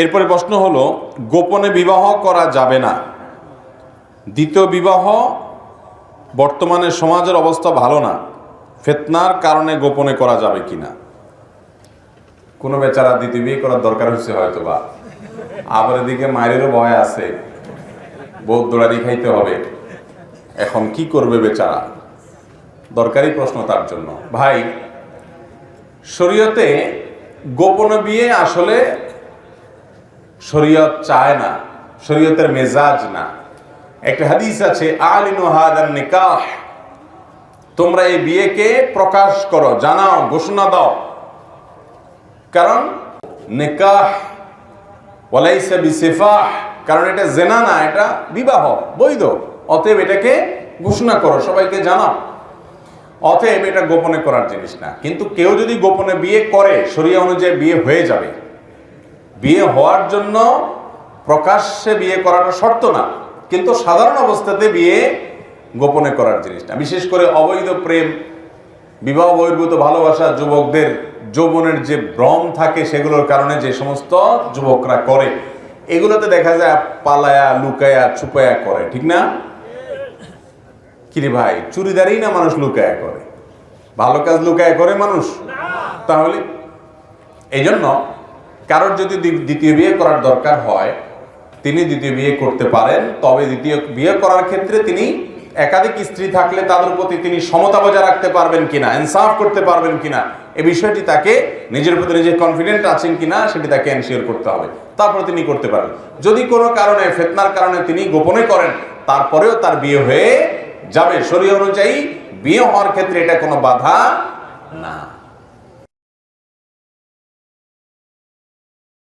এরপরে প্রশ্ন হলো, গোপনে বিবাহ করা যাবে না। দ্বিতীয় বিবাহ বর্তমানে সমাজের অবস্থা ভালো না। ফেতনার কারণে গোপনে করা যাবে কিনা? কোনো বেচারা দ্বিতীয় বিয়ে করার দরকার হচ্ছে হয়তো বা আবার এদিকে মায়েরও ভয় আছে। বৌদ্ধ দৌড়ানি খাইতে হবে। এখন কি করবে বেচারা? দরকারি প্রশ্ন তার জন্য। ভাই, শরীয়তে গোপনে বিয়ে আসলে শরীয়ত চায় না, শরীয়তের মেজাজ না। একটা হাদিস আছে, আলিনু হাদান নিকাহ। তোমরা এই বিয়েকে প্রকাশ করো, জানাও, ঘোষণা দাও। কারণ নিকাহ ওয়ালাইসা বিসিফাহ, কারণ এটা জেনা না, এটা বিবাহ, বৈধ। অতএব এটাকে ঘোষণা করো, সবাইকে জানাও। অতএব এটা গোপনে করার জিনিস না। কিন্তু কেউ যদি গোপনে বিয়ে করে, শরিয়া অনুযায়ী বিয়ে হয়ে যাবে। বিয়ে হওয়ার জন্য প্রকাশ্যে বিয়ে করাটা শর্ত না। কিন্তু সাধারণ অবস্থাতে বিয়ে গোপনে করার জিনিস না। বিশেষ করে অবৈধ প্রেম, বিবাহ বহির্ভূত ভালোবাসা যুবকদের যৌবনের যে ভ্রম থাকে সেগুলোর কারণে যে সমস্ত যুবকরা করে, এগুলোতে দেখা যায় পালায়া, লুকায়া, ছুপায়া করে, ঠিক না? কিরে ভাই চুরিদারই না মানুষ লুকায়া করে? ভালো কাজ লুকায়া করে মানুষ? তাহলে এই জন্য কারোর যদি দ্বিতীয় বিয়ে করার দরকার হয়, তিনি দ্বিতীয় বিয়ে করতে পারেন, তবে দ্বিতীয় বিয়ে করার ক্ষেত্রে তিনি একাধিক স্ত্রী থাকলে তাদের প্রতি তিনি সমতা বজায় রাখতে পারবেন কিনা, ইনসাফ করতে পারবেন কিনা এই বিষয়টি তাকে নিজের প্রতি নিজে কনফিডেন্ট আছেন কিনা, সেটি তাকে এনশিওর করতে হবে। তারপরে তিনি করতে পারেন। যদি কোনো কারণে, ফেতনার কারণে তিনি গোপনে করেন, তারপরেও তার বিয়ে হয়ে যাবে। শরীর অনুযায়ী বিয়ে হওয়ার ক্ষেত্রে এটা কোনো বাধা না।